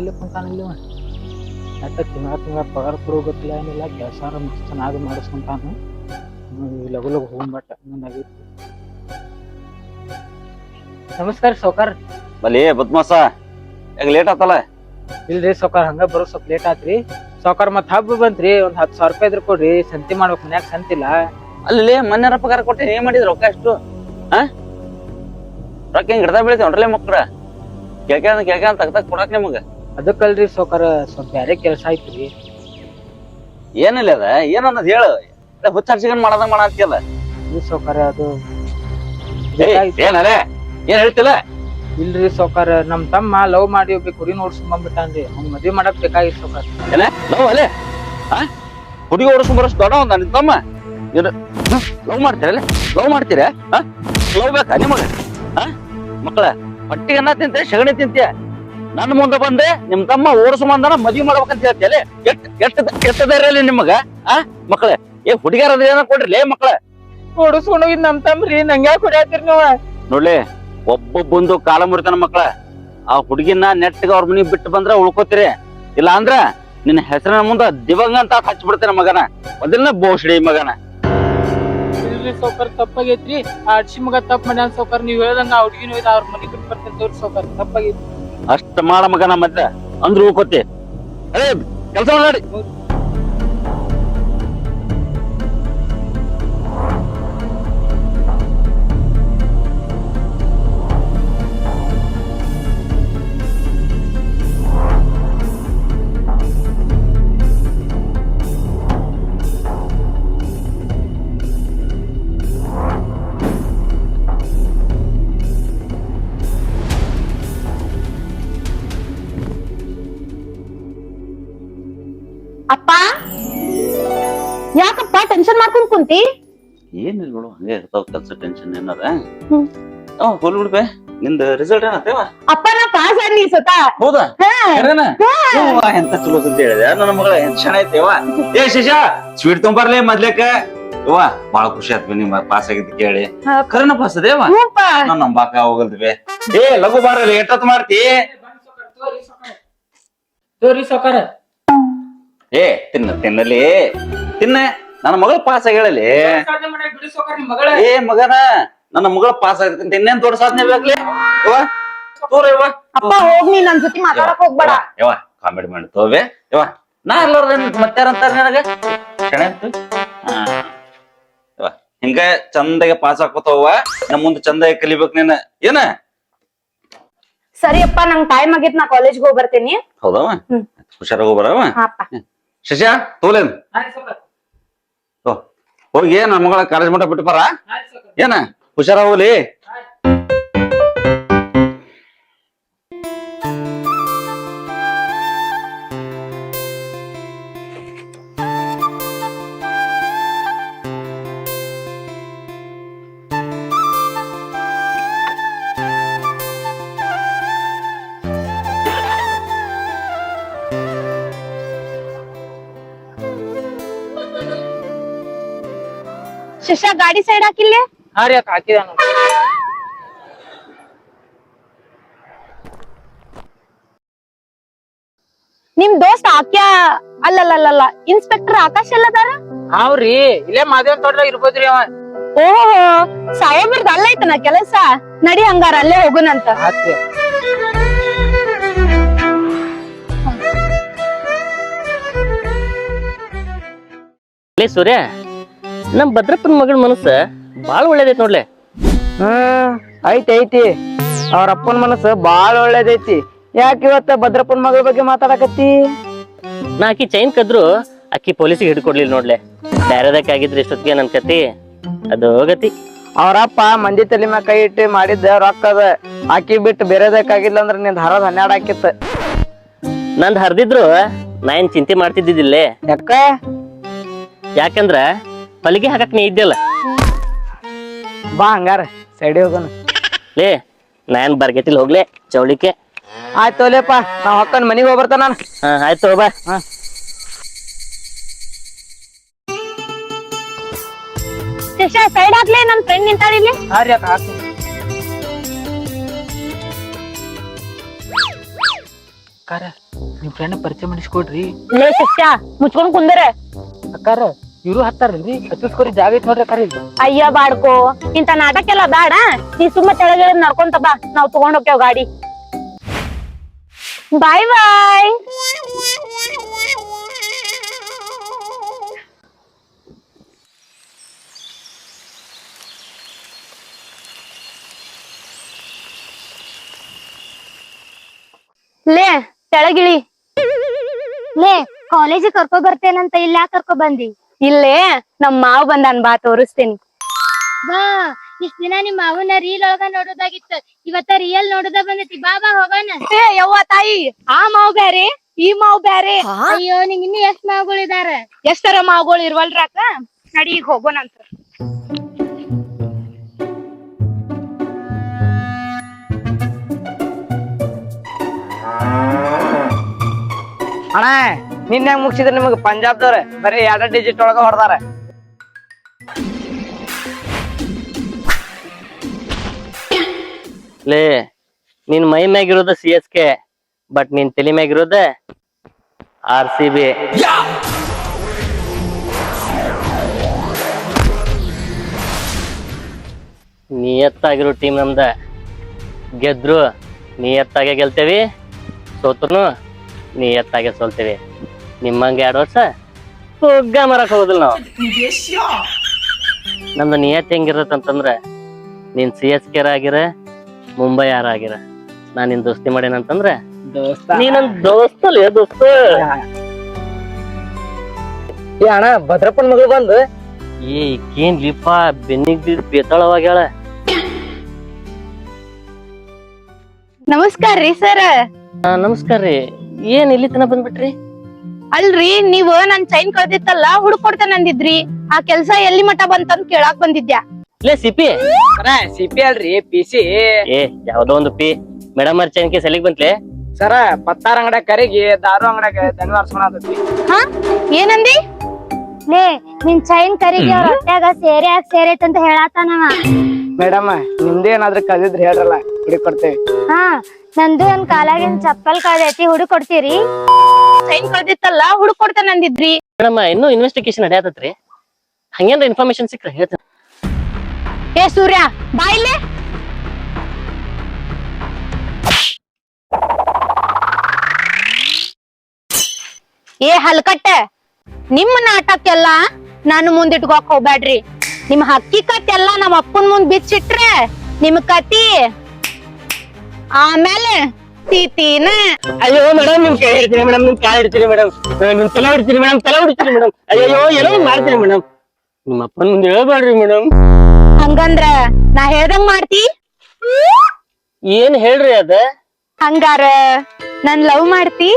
ಸೌಕರ್ ಇಲ್ಲಿ ಕುಂತಾನಿಲ್ಲ ಅಟ್ಟ ತಿಂಗಳ ತಿಂಗಳ ಪಗಾರ ಕೊಡೋ ಗೊತ್ತಿಲ್ಲ ಏನಿಲ್ಲ ಕೆಲಸ ಮಸ್ತ್ ಚೆನ್ನಾಗಿ ಮಾಡಿಸ್ಕೊಂತಾನು. ಲಘು ಲಘು ಹೋಗ್ಬಟ್ಟ ನಮಸ್ಕಾರ ಸೌಕರ್. ಬಲಿ ಬದ್ಮಾಸ ಈಗ ಲೇಟ್ ಆತಲ್ಲ? ಇಲ್ರಿ ಸೌಕರ್ ಹಂಗ ಬರೋ ಸ್ವಲ್ಪ ಲೇಟ್ ಆತ್ರಿ. ಸೌಕರ್ ಮತ್ ಹಬ್ಬ ಬಂತ್ರಿ ಒಂದ್ ಹತ್ತು ಸಾವಿರ ರೂಪಾಯಿ ಇದ್ರ ಕೊಡ್ರಿ ಸಂತಿ ಮಾಡ್ಬೇಕು ಮನ್ಯಾಗ ಸಂತಿಲ್ಲ. ಅಲ್ಲಿ ಮೊನ್ನೆ ಪಗಾರ ಕೊಟ್ಟೆ ಏನ್ ಮಾಡಿದ್ರು ರೊಕ್ಕ ಎಷ್ಟು ಹಾ ರೊಕ್ಕ ಹಿಂಗ್ ಹಿಡ್ದ ಬೀಳ್ತೇವನ್ರಲ್ಲೇ ಮಕ್ಳ. ಕೇಳ್ಕೊಂಡ್ ಕೇಳ್ಕೊಂಡ್ ತಗ್ದಾಗ ಕೊಡಾಕ್ ನಿಮಗ. ಅದಕ್ಕಲ್ರಿ ಸೌಕರ್ಯ ಸ್ವಲ್ಪ ಬೇರೆ ಕೆಲಸ ಆಯ್ತು ರೀ ಏನಿಲ್ಲ ಅದ ಏನನ್ನದ್ ಹೇಳು. ಹುಚ್ಚ ಮಾಡದ ಮಾಡಿಲ್ಲ ಸೋಕರ ಅದು? ಏನಲ್ಲೇ ಏನ್ ಹೇಳ್ತಿಲ್ಲ? ಇಲ್ರಿ ಸೌಕಾರ ನಮ್ ತಮ್ಮ ಲವ್ ಮಾಡಿ ಒಬ್ಬ ಕುಡಿ ನೋಡ್ಸ್ಕೊಂಡ್ ಬಂದ್ಬಿಟ್ಟಾನ್ರಿ. ಅವ್ನ್ ಮದ್ವೆ ಮಾಡಕ್ ಬೇಕಾಗಿತ್ತು ಸೋಕರ್. ಏನ? ಲವ್ ಅಲ್ಲೇ ಆ? ಹುಡುಗಿ ಓಡಿಸ್ಕೊಂಡ್ ಬರೋಷ್ಟು ದೊಡ್ಡ ಒಂದ ನಿನ್ ತಮ್ಮ? ಲವ್ ಮಾಡ್ತೀರಲ್ಲ ಲವ್ ಮಾಡ್ತೀರಾ? ಲವ್ ಬೇಕಾ ನಿಮಗ? ಮಕ್ಳ ಮಕ್ಕಳ ಹೊಟ್ಟಿಗೆ ಅನ್ನ ತಿಂತೆ ಸಗಣಿ ತಿಂತೀಯ? ನನ್ನ ಮುಂದೆ ಬಂದೆ ನಿಮ್ ತಮ್ಮ ಓಡಿಸ್ಕೊಂಬಂದನ ಮದ್ವಿ ಮಾಡ್ಬೇಕಂತ ಹೇಳ್ತೀಯಲ್ಲ ಎಟ್ ಎಟ್ ಇಲ್ಲ ನಿಮಗ? ಆ? ಮಕ್ಳೆ ಏ ಹುಡುಗಿಯರ ಏನ ಕೊಡ್ರಿ ಲೇ ಮಕ್ಳ. ಓಡಿಸ್ಕೊಂಡು ಹೋಗಿದ್ ನಮ್ ತಮ್ರಿ ನಂಗ್ಯಾ ಕೊಡ್ಯಾತಿರ್ ನೀವ? ನೋಡ್ಲಿ ಒಬ್ಬೊಬ್ಬಂದು ಕಾಲ ಮುರಿತಾನ ಮಕ್ಳ ಆ ಹುಡುಗಿನ ನೆಟ್ಗ ಅವ್ರ ಮನಿ ಬಿಟ್ಟು ಬಂದ್ರ ಉಳ್ಕೋತೀರಿ. ಇಲ್ಲ ಅಂದ್ರ ನಿನ್ನ ಹೆಸರಿನ ಮುಂದ ದಿವಂಗ ಅಂತ ಹಚ್ಬಿಡ್ತೇನೆ ಮಗನ. ಮೊದಲನ ಬೋಷಡಿ ಮಗನ. ಇಲ್ರಿ ಸೌಕರ್ ತಪ್ಪಾಗೈತ್ರಿ. ಆ ಅಡ್ಸಿ ಮಗ ತಪ್ಪ ಮಾಡ್ಯಾನ ಸೌಕರ್ ನೀವ್ ಹೇಳ್ದಂಗ ಆ ಹುಡ್ಗಿನ ಅವ್ರ ಮನಿ ಬಿಟ್ಟು ಬರ್ತೇನೆ ತೋರಿ ಸೌಕರ್ ತಪ್ಪಾಗೈತಿ ಅಷ್ಟ ಮಾಡ ಮಗನ ಮತ್ತೆ ಅಂದ್ರೂ ಕೊತ್ತೆ ಅದೇ ಕೆಲಸ ಮಾಡಿ ಅಪ್ಪ? ಯಾಕಪ್ಪ ಟೆನ್ಷನ್ ಮಾಡ್ಕೊಂಡ್ ಕುಂತಿ? ಏನಿಲ್ಲ ನೋಡು ಹಂಗೆ ಇರ್ತಾವ ಕೆಲ್ಸ ಟೆನ್ಷನ್ ಏನಾರ. ಹ್ಮ್. ಅವ್ ಹೋಲ್ ಬಿಡ್ಬೆ ನಿಂದ ರಿಸಲ್ಟ್ ಏನತ್ತೇವ ಅಪ್ಪ ನಾ ಪಾಸ್ ಆದ್ನಿ ಈ ಸತ. ಹೌದಾ? ಹಾ. ಕರೇನ? ಯವ್ವ, ಎಂತ ಚಲೋ ಸುದ್ದಿ ಹೇಳಿದೆ ನನ್ನ ಮಗಳ ಎಂತ ಐತೆವ? ಏ ಶಿಶಾ ಸ್ವೀಟ್ ತೊಂಬರ್ಲಿ ಮೊದ್ಲೇಕ? ಯವ್ವ ಬಾಳ ಖುಷಿ ಆತ್ವಿ ನಿಮ್ಮ ಪಾಸ್ ಆಗಿದ್ದು ಕೇಳಿ. ಹಾ. ಕರೆನ ಪಾಸ್ ಅದೇವ ಹ್ಞೂಪ್ಪ. ನಾನ್ ನಂಬಾಕ ಹೋಗಲ್ದ್ವಿ ಏ ಲಘು ಬಾರ ಎಷ್ಟೊತ್ತು ಮಾಡ್ತಿ? ತೋರಿ ಸೌಕರ್. ಏ ತಿನ್ನ ತಿನ್ನಲಿ. ತಿನ್ನ ನನ್ನ ಮಗಳ ಪಾಸ್ ಆಗ್ಯಾಳಲಿ ಏ ಮಗನ ನನ್ನ ಮಗಳ ಪಾಸ್ ಆಗ್ತೀನಿ ಇನ್ನೇನ್ ದೊಡ್ಡ ಸಾಧನೆ ಬೇಕಲಿ ಯವ್ವ ತೋರ ಯವ್ವ. ಅಪ್ಪ ಹೋಗ್ ನೀ ನನ್ ಜೊತೆ ಮಾತಾಡಕ್ ಹೋಗ್ಬೇಡ. ಯವ್ವ ಕಾಮಿಡಿ ಮಾಡಿ ತೋವೆ ಯವ್ವ ನಾ ಎಲ್ಲಾರ ಮತ್ತಾರ ಅಂತಾರ ನನಗ? ಯವ್ವ ಹಿಂಗ ಚಂದಗೆ ಪಾಸ್ ಹಾಕೋತವ್ವ ನಮ್ಮ ಮುಂದೆ ಚಂದಾಗಿ ಕಲಿಬೇಕು ನೀನ. ಏನ? ಸರಿ ಅಪ್ಪ ನಂಗ್ ಟೈಮ್ ಆಗೈತ್ ನಾ ಕಾಲೇಜ್ಗೆ ಹೋಗ್ಬರ್ತೀನಿ ಹೌದವ. ಹುಷಾರಾಗಿ ಹೋಗ್ಬರವ ಶಶಾ ತೋಲೇನ್? ಹೋಗಿ ಏನ್ ಮಗಳ ಕಾಲೇಜ್ ಮಟ್ಟ ಬಿಟ್ಟು ಬರ ಏನ ಹುಷಾರ ಹೋಗ್ಲಿ? ಶಶಾ ಗಾಡಿ ಸೈಡ್ ಹಾಕಿಲ್ಲ? ಹಾ ರೀ ಅಕ್ಕ ಹಾಕಿದ ನಿಮ್ ದೋಸ್ತ ಆಕ್ಯಾ? ಅಲ್ಲಲ್ಲಲ್ಲ ಇನ್ಸ್ಪೆಕ್ಟರ್ ಆಕಾಶ್ ಎಲ್ಲದಾರ? ಹೌದ್ರಿ ಇಲ್ಲೇ ಮಾದೇವ್ ತೋಟ ಇರ್ಬೋದ್ರಿ ಅವ. ಓಹೋ ಸಾಹೇಬ್ರದ್ ಅಲ್ಲ ಐತನ ಕೆಲಸ? ನಡಿ ಹಂಗಾರ ಅಲ್ಲೇ ಹೋಗುನಂತ. ಸೂರ್ಯ ನಮ್ ಭದ್ರಪ್ಪನ ಮಗಳ ಮನಸ್ಸ ಬಾಳ ಒಳ್ಳೇದೈತಿ ನೋಡ್ಲೆ. ಹ್ಮ್ ಐತಿ ಐತಿ. ಅವ್ರ ಅಪ್ಪನ ಮನಸ್ಸು ಬಾಳ ಒಳ್ಳೇದೈತಿ. ಯಾಕೆ ಇವತ್ತ ಭದ್ರಪ್ಪನ ಮಗಳ ಬಗ್ಗೆ ಮಾತಾಡಕತ್ತಿ? ನಾ ಆಕಿ ಚೈನ್ ಕದ್ರು ಅಕ್ಕಿ ಪೊಲೀಸಿಗೆ ಹಿಡ್ಕೊಡ್ಲಿಲ್ಲ ನೋಡ್ಲೆ. ಬೇರೆದಕ್ಕಾಗಿದ್ರೆ ಇಷ್ಟೊತ್ತಿಗೆ ನನ್ ಕತಿ ಅದು ಗತಿ. ಅವ್ರಪ್ಪ ಮಂದಿ ತಲೆ ಮ್ಯಾಗ ಕೈ ಇಟ್ಟು ಮಾಡಿದ್ದ ರೊಕ್ಕದ ಅಕ್ಕಿ ಆಕಿ ಬಿಟ್ಟು ಬೇರೆದಕ್ಕಾಗಿಲ್ಲ ಅಂದ್ರೆ ನಿಂದ ಹರದ ಹನ್ನೆರಡು ಹಾಕಿತ್ತ. ನಂದ್ ಹರಿದ್ರು ನಾ ಏನ್ ಚಿಂತೆ ಮಾಡ್ತಿದ್ದಿದ್ದಿಲ್ಲೇ. ಯಾಕ? ಯಾಕಂದ್ರ ಹೊಲಿಗೆ ಹಾಕಕ್ ನೀ ಇದ್ದಿಲ್ಲ? ಬಾ ಹಂಗಾರ ಸೈಡಿ ಹೋಗೋಣ. ಲೇ ನಾ ಏನ್ ಬರ್ಗೆತಿಲ್ ಹೋಗ್ಲೆ ಚೌಳಿಕೆ. ಆಯ್ತು ಒಲೆಪ್ಪ ನಾ ಹೊಕ್ಕನ್ ಮನಿಗ್ ಹೋಗ್ಬರ್ತಾನ ನಾನು. ಹಾ ಆಯ್ತು ಬಾ. ಶಶಾ ಸೈಡ್ ಹಾಕ್ಲೇ ನನ್ ಫ್ರೆಂಡ್ ನಿಂತಾಳ ಇಲ್ಲಿ. ಹಾ ರೀ ಅಕ್ಕ ಹಾಕ್ತೀನಿ. ಅಕ್ಕಾರ ನಿಮ್ ಫ್ರೆಂಡ್ ಪರಿಚಯ ಮಾಡಿಸ್ಕೊಡ್ರಿ. ಲೇ ಶಿಷ್ಯ ಮುಚ್ಕೊಂಡ್ ಕುಂದರೆ. ಅಕ್ಕಾರ ಇವ್ರು ಹತ್ತಾರಲ್ರಿ? ಹತ್ತಿಸ್ಕೊರಿ ಜಾಗ ಐತ್ ನೋಡ್ರಿ ಅಕ್ಕಾರ. ಇಲ್ಲಿ ಅಯ್ಯ ಬಾಡ್ಕೋ ಇಂತ ನಾಟಕ ಎಲ್ಲ ಬೇಡ. ನೀ ಸುಮ್ಮ ತೆಳಗೆ ನಡ್ಕೊಂತ ಬಾ. ನಾವ್ ತಗೊಂಡ್ ಹೋಗ್ತೇವ್ ಗಾಡಿ. ಬಾಯ್ ಬಾಯ್. ಲೇ, ತೆಳಗಿಳಿ. ಲೇ ಕಾಲೇಜಿಗೆ ಕರ್ಕೊ ಬರ್ತೇನಂತ ಇಲ್ಲ ಕರ್ಕೊ ಬಂದಿ? ಇಲ್ಲೇ ನಮ್ ಮಾವ್ ಬಂದಾನ್ ಬಾ ತೋರಿಸ್ತೀನಿ. ಬಾ ಇಷ್ಟ ದಿನ ನಿಮ್ಮ ಮಾವನ ರೀಲ್ ಒಳಗ ನೋಡೋದಾಗಿತ್ತು. ಇವತ್ತ ರಿಯಲ್ ನೋಡೋದ ಬಂದೈತಿ. ಬಾಬಾ ಬಾ ಹೋಗೋಣ. ಏ ಯವ್ವ ತಾಯಿ ಆ ಮಾವ್ ಬ್ಯಾರೆ ಈ ಮಾವ್ ಬ್ಯಾರೆ. ಅಯ್ಯೋ ನಿಂಗ್ ಇನ್ನು ಎಷ್ಟ್ ಮಾವುಗಳಿದಾರ? ಎಷ್ಟರ ಮಾವುಗಳು ಇರ್ವಲ್ರಾಕ ನಡಿ ಈಗ ಹೋಗೋಣಂತ. ನಿನ್ನೆ ಮುಗಿಸಿದ್ರೆ ನಿಮಗೆ ಪಂಜಾಬ್ದವ್ರ ಬರೀ ಎರಡ ಡಿಜಿಟ್ ಒಳಗ ಹೊಡೆದಾರ. ಲೇ ನಿನ್ ಮೈ ಮ್ಯಾಗಿರೋದ ಸಿ ಎಸ್ ಕೆ ಬಟ್ ನಿನ್ ತಲೆ ಮ್ಯಾಗಿರೋದ ಆರ್ ಸಿ ಬಿ ನಿಯತ್ತಾಗಿರೋ ಟೀಮ್ ನಮ್ದ. ಗೆದ್ರು ನಿಯತ್ತಾಗೆ ಗೆಲ್ತೇವಿ ಸೋತ್ರು ನಿಯತ್ತಾಗೆ ಸೋಲ್ತೇವಿ. ನಿಮ್ಮಂಗೆ ಎರಡು ವರ್ಷ? ಪುಗ್ಗ ಮರಕ್ ಹೋಗುದಿಲ್ಲ ನಾವು. ನಮ್ದು ನಿಯತ್ ಹೆಂಗಿರತ್ತಂತಂದ್ರೆ ನೀನ್ ಸಿ ಎಸ್ ಕೆ ಆಗಿರ ಮುಂಬೈ ಯಾರ ಆಗಿರ? ನಾನ್ ನಿನ್ ದೋಸ್ತಿ ಮಾಡೇನಂತಂದ್ರೆ ದೋಸ್ತ. ನೀ ನನ್ ದೋಸ್ತಲ್ಲ ದೋಸ್ತ. ಏ ಅಣ್ಣ ಭದ್ರಪ್ಪನ ಮಗಳು ಬಂದು? ಏ ಈಕೇನ್ ಲಿಪ್ಪ ಬೆನ್ನಿಗ್ ಬಿದ್ದು ಬೇತಾಳವಾಗ್ಯಾಳ ನಮಸ್ಕಾರ ರೀ ಸರ್. ಆ, ನಮಸ್ಕಾರ ರೀ ಏನ್ ಇಲ್ಲಿ ತನ ಬಂದ್ಬಿಟ್ರಿ? ಅಲ್ರಿ ನೀವ್ ನನ್ ಚೈನ್ ಕಳ್ದಿತ್ತಲ್ಲ ಹುಡ್ಕೊಡ್ತೇನೆ ಅಂದಿದ್ರಿ. ಆ ಕೆಲ್ಸ ಎಲ್ಲಿ ಮಠ ಬಂತಂದ್ ಕೇಳಾಕ್ ಬಂದಿದ್ಯಾ? ಲೇ ಸಿಪಿ ಸಿಪಿ ಅಲ್ರಿ ಪಿಸಿ ಏ ಯಾವ್ದೋ ಒಂದು ಪಿ. ಮೇಡಮ್ ಅವ್ರ ಚೈನ್ ಕೇಸ್ ಎಲ್ಲಿಗ್ ಬಂತ್ಲೆ? ಸರ ಪತ್ತಾರ ಅಂಗಡ್ಯಾಗ ಕರಿಗಿ ದಾರು ಅಂಗಡ್ಯಾಗ ದನಿವಾರ್ಸ್ಕೊಳತೈತಿ ಹಾ? ಏನಂದಿ? ಲೇ ನಿನ್ ಚೈನ್ ಕರಿಗೆ ಅವ್ರ ಹೊಟ್ಯಾಗ ಸೇರಿ ಹಾಕ್ ಸೇರೈತ್ ಅಂತ ಹೇಳಾತಾನವ ಮೇಡಮ್ ನಿಮ್ದೇನಾದ್ರೂ ಕದಿದ್ರೆ ಹೇಳ್ರಲ್ಲ ಹುಡುಕ್ ಕೊಡ್ತೇವಿ. ಹಾ ನಂದು ಒಂದ್ ಕಾಲಾಗಿನ್ ಚಪ್ಪಲ್ ಕಳ್ದೈತಿ ಹುಡುಕ್ ಕೊಡ್ತೀರಿ? ಚೈನ್ ಕಳ್ದಿತ್ತಲ್ಲ ಹುಡುಕೊಡ್ತಾನೆ ಅಂದಿದ್ರಿ. ಮೇಡಮ್ ಇನ್ನೂ ಇನ್ವೆಸ್ಟಿಗೇಷನ್ ನಡೆಯತ್ರಿ ಹಂಗೇನ್ರ ಇನ್ಫಾರ್ಮೇಶನ್ ಸಿಕ್ಕ್ರೆ ಹೇಳ್ತೇನೆ. ಏ ಸೂರ್ಯ ಬಾಯಿಲೆ ಏ ಹಲ್ಕಟ್ಟೆ ನಿಮ್ಮ ನಾಟಕ್ಕೆಲ್ಲ ನಾನು ಮುಂದಿಟ್ಕೋಕ್ ಹೋಗ್ಬೇಡ್ರಿ ನಿಮ್ ಹಕ್ಕಿಕತ್ ಎಲ್ಲ ನಮ್ಮ ಅಪ್ಪನ್ ಮುಂದ್ ಬಿಚ್ಚಿಟ್ರೆ ನಿಮ್ ಕತಿ. ಆಮೇಲೆ ತೀತೀನ ಅಯ್ಯೋ ಮೇಡಮ್ ನಿಮ್ ಕೈ ಹಿಡ್ತೀನಿ ಮೇಡಮ್ ನಿಮ್ ಕಾಲ್ ಹಿಡ್ತೀನಿ ಮೇಡಮ್ ನಿಮ್ ತಲೆ ಹಿಡ್ತೀನಿ ಮೇಡಮ್ ತಲೆ ಹಿಡ್ತೀನಿ ಮೇಡಮ್ ಅಯ್ಯೋ ಏನೋ ಮಾಡ್ತೀನಿ ಮೇಡಮ್ ನಿಮ್ಮ ಅಪ್ಪನ ಮುಂದೆ ಹೇಳ್ಬೇಡ್ರಿ ಮೇಡಮ್ ಹಂಗಂದ್ರ ನಾ ಹೇಳ್ದಂಗ್ ಮಾಡ್ತಿ ಏನ್ ಹೇಳ್ರಿ ಅದ ಹಂಗಾರ ನನ್ ಲವ್ ಮಾಡ್ತಿ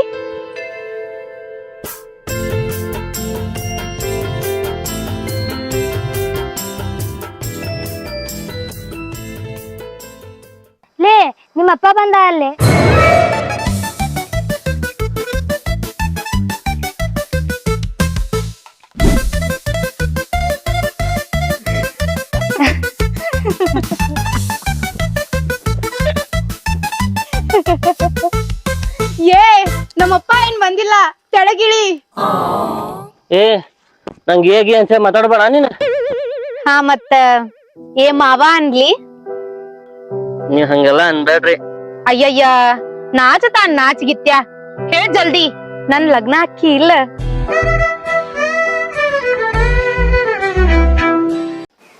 ಲೇ ನಿಮ್ಮ ಅಪ್ಪ ಬಂದ ಅಲ್ಲೇ? ಏ ನಮ್ಮಪ್ಪ ಏನ್ ಬಂದಿಲ್ಲ? ತೆಳಗಿಳಿ. ಏ ನಂಗೆ ಹೇಗೆ ಅಂತ ಹೇಳಿ ಮಾತಾಡ್ಬೇಡ ನೀನು. ಹಾ ಮತ್ತ. ಏ ಮಾವ ಅನ್ಲಿ? ನೀವ್ ಹಂಗೆಲ್ಲ ಅನ್ಬೇಡ್ರಿ ಅಯ್ಯಯ್ಯ ನಾಚತಾ ನಾಚ್ಗಿತ್ಯ? ಹೇಳ್ ಜಲ್ದಿ ನನ್ ಲಗ್ನ ಅಕ್ಕಿ ಇಲ್ಲ.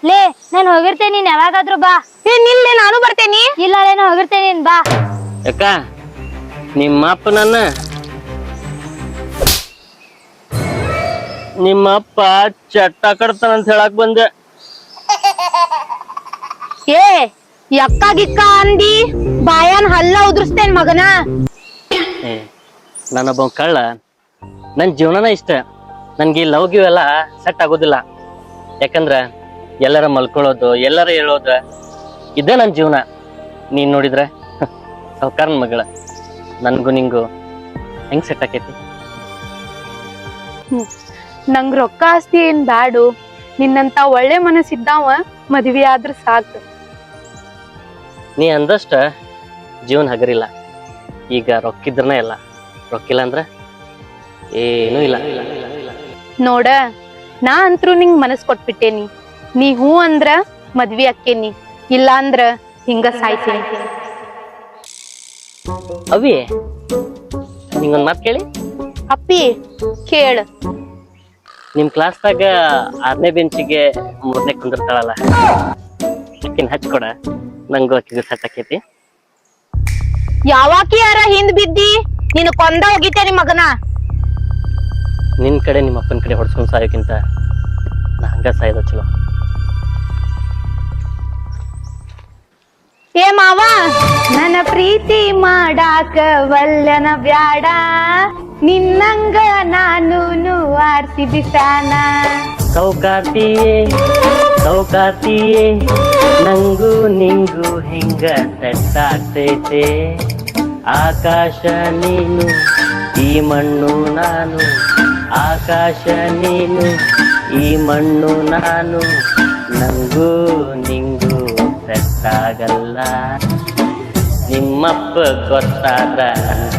ಲೇ ನಾನು ಹೋಗಿರ್ತೇನೆ ನೀನ್ ಯಾವಾಗಾದ್ರೂ ಬಾ. ಏ ನಿಲ್ಲೆ ನಾನು ಬರ್ತೇನಿ. ಇಲ್ಲ ಲೇ ನಾನು ಹೋಗಿರ್ತೇನೆ ನೀನ್ ಬಾ. ಅಕ್ಕ ನಿಮ್ಮ ಅಪ್ಪ ನನ್ನ. ನಿಮ್ಮ ಅಪ್ಪ ಚಟ್ಟ ಕಡ್ತಾನಂತ ಹೇಳಕ್ ಬಂದೆ. ಏ ಯಕ್ಕ ಗಿಕ್ಕ ಅಂದಿ ಬಾಯನ್ ಹಲ್ಲ ಉದುರಿಸ್ತೇನ್ ಮಗನ? ನನ್ನೊಬ್ಬ ನಾನೊಬ್ಬ ಕಳ್ಳ. ನನ್ ಜೀವನನ ಇಷ್ಟ. ನನ್ಗೆ ಈ ಲವ್ ಗಿವ್ ಎಲ್ಲ ಸೆಟ್ ಆಗೋದಿಲ್ಲ. ಯಾಕಂದ್ರ ಎಲ್ಲರ ಮಲ್ಕೊಳ್ಳೋದು ಎಲ್ಲರ ಹೇಳೋದು ಇದೇ ನನ್ ಜೀವನ. ನೀನ್ ನೋಡಿದ್ರೆ ಸಾವ್ಕಾರನ್ ಮಗಳ. ನನ್ಗೂ ನಿಂಗೂ ಹೆಂಗ್ ಸೆಟ್ ಆಕೈತಿ? ನಂಗ್ ರೊಕ್ಕ ಆಸ್ತಿ ಏನ್ ಬ್ಯಾಡು. ನಿನ್ನಂತ ಒಳ್ಳೆ ಮನಸ್ಸಿದ್ದಾವ ಮದ್ವಿ ಆದ್ರ ಸಾಕು. ನೀ ಅಂದಷ್ಟ ಜೀವನ ಹಗರಿಲ್ಲ. ಈಗ ರೊಕ್ಕಿದ್ರನೇ ಇಲ್ಲ. ರೊಕ್ಕಿಲ್ಲ ಅಂದ್ರೆ ಏನೂ ಇಲ್ಲ. ನೋಡ ನಾ ಅಂತ್ರು ನಿಂಗ್ ಮನಸ್ ಕೊಟ್ಬಿಟ್ಟೇನಿ. ನೀ ಹೂ ಅಂದ್ರ ಮದ್ವಿ ಅಕ್ಕೇನಿ. ಇಲ್ಲ ಅಂದ್ರ ಹಿಂಗ ಸಾಯ್ತೀನಿ. ಅವಿ ನಿಂಗೊಂದ್ ಮಾತ್ ಕೇಳಿ. ಅಪ್ಪಿ ಕೇಳ. ನಿಮ್ ಕ್ಲಾಸ್ದಾಗ ಆರನೇ ಬೆಂಚಿಗೆ ಮೂರನೇ ಕುಂದಿರ್ತಾಳಲ್ಲ. ಅಕ್ಕಿನ ಹಚ್ಕೊಡ ನಂಗೂ ಆಕೈತಿ ಯಾವಾಕಿ ಯಾರ ಹಿಂದ್ ಬಿದ್ದಿ ನೀನು ಕೊಂದ ಹೋಗಿತೇನಿ ಮಗನ? ನಿನ್ ಕಡೆ ನಿಮ್ಮ ಅಪ್ಪನ ಕಡೆ ಹೊಡ್ಸ್ಕೊಂಡ್ ಸಾಯೋಕ್ಕಿಂತ ನಾ ಹಂಗ ಸಾಯೋದ ಚಲೋ. ಏ ಮಾವ ನನ್ನ ಪ್ರೀತಿ ಮಾಡಾಕ ವಲ್ಲನ ಬ್ಯಾಡ. ನಿನ್ನಂಗ ನಾನು ಆರ್ಸಿ ಬಿಸಾನ. ಸೌಕಾತಿಯೇ ಸೌಕಾತಿಯೇ ನಂಗೂ ನಿಂಗೂ ಹಿಂಗ ತಟ್ಟಾಗ್ತೈತೆ ಆಕಾಶ ನೀನು, ಈ ಮಣ್ಣು ನಾನು. ಆಕಾಶ ನೀನು, ಈ ಮಣ್ಣು ನಾನು. ನಂಗೂ ನಿಂಗೂ ಸೆಟ್ ಆಗಲ್ಲ. ನಿಮ್ಮಪ್ಪ ಗೊತ್ತಾದ ನನ್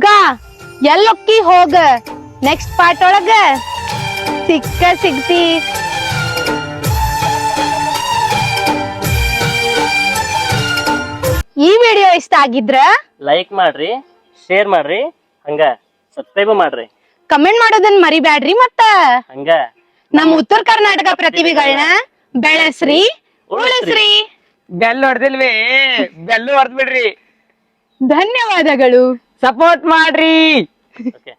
ಹುಡ್ಗ ಎಲ್ಲೊಕ್ಕಿ ಹೋಗ. ನೆಕ್ಸ್ಟ್ ಪಾರ್ಟ್ ಒಳಗ ಸಿಕ್ಕ ಸಿಗ್ತಿ. ಈ ವಿಡಿಯೋ ಇಷ್ಟ ಆಗಿದ್ರ ಲೈಕ್ ಮಾಡ್ರಿ ಶೇರ್ ಮಾಡ್ರಿ ಹಂಗ ಸಬ್ಸ್ಕ್ರೈಬ್ ಮಾಡ್ರಿ. ಕಮೆಂಟ್ ಮಾಡೋದನ್ನ ಮರಿಬ್ಯಾಡ್ರಿ ಮತ್ತ. ಹಂಗ. ನಮ್ಮ ಉತ್ತರ ಕರ್ನಾಟಕ ಪ್ರತಿಭೆಗಳನ್ನ ಬೆಳೆಸ್ರಿ ಉಳಿಸ್ರಿ. ಬೆಲ್ ಹೊಡೆದಿಲ್ವೇ? ಬೆಲ್ಲು ಹೊಡೆದ್ಬಿಡ್ರಿ ಧನ್ಯವಾದಗಳು. ಸಪೋರ್ಟ್ ಮಾಡ್ರಿ. ಓಕೆ